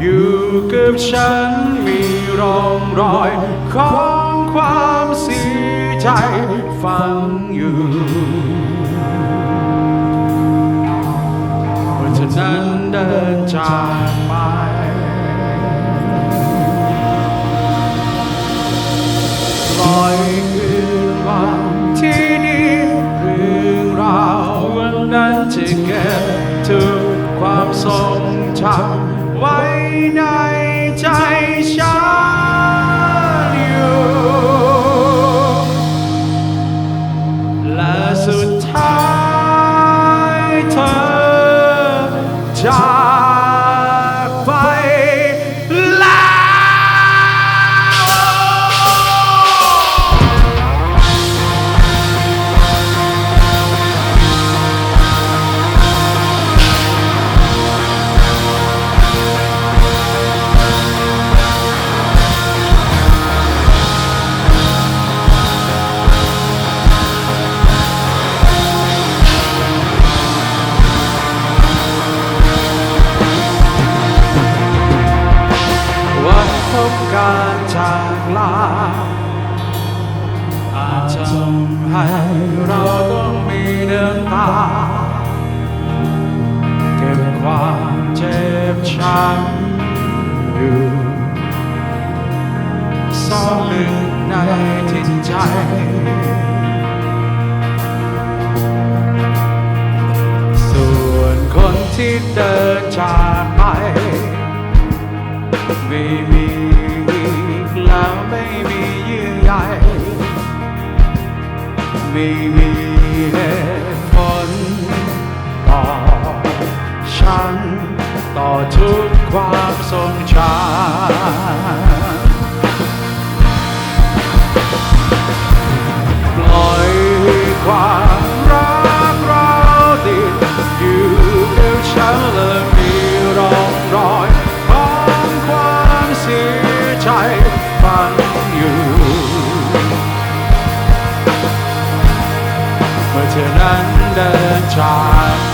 อยู่กับฉันมีร่องรอยของความเสียใจฝังอยู่เพราะฉะนั้นเดินจากไปลอยคืนวันที่ดีเรื่องราววันนั้นจะเก็บทุกความทรงจำ ไว้ในใจฉันอยู่และสุดท้าย การจากลาอาจทำให้เราต้องมีเดินตา เก็บความเจ็บช้ำอยู่ซ่อนลึกในจิตใจส่วนคนที่เดินจากไปไม่มี ไเ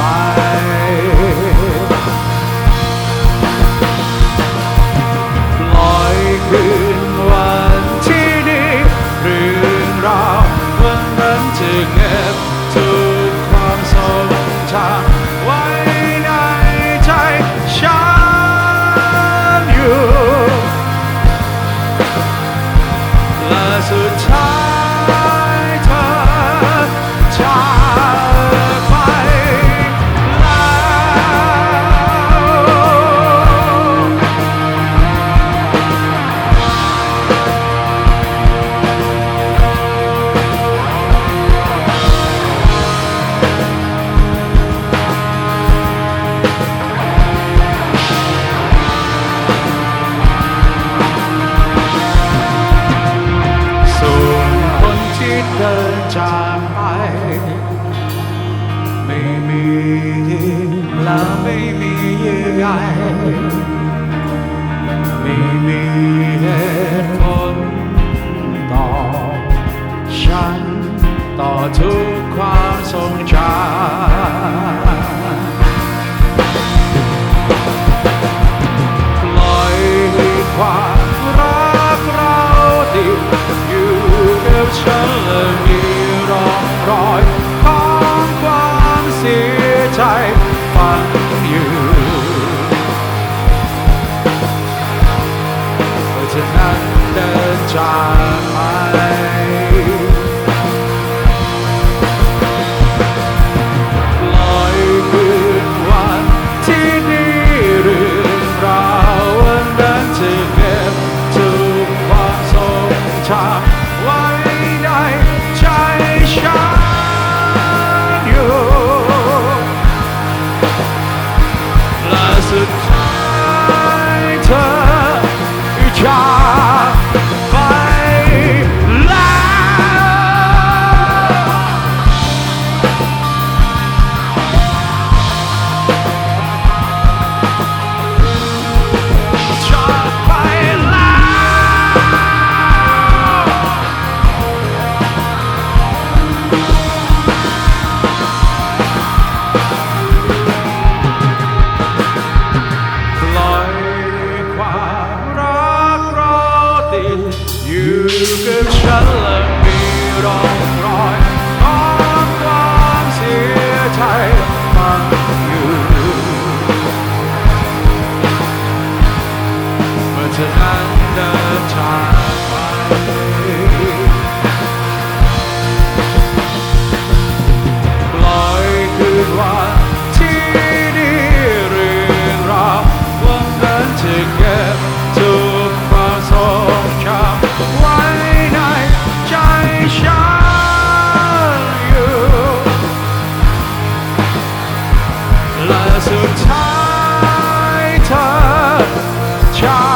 และไม่มีเยื่อใยไม่มีเหตุผลต่อฉันต่อทุกความทรงจำ นั้นเดินจากไปลอยคืนวันที่นี่เรื่องราวันนั้นจะเก็บทุกความทรงจำไว้ในใจฉันอยู่และสุดา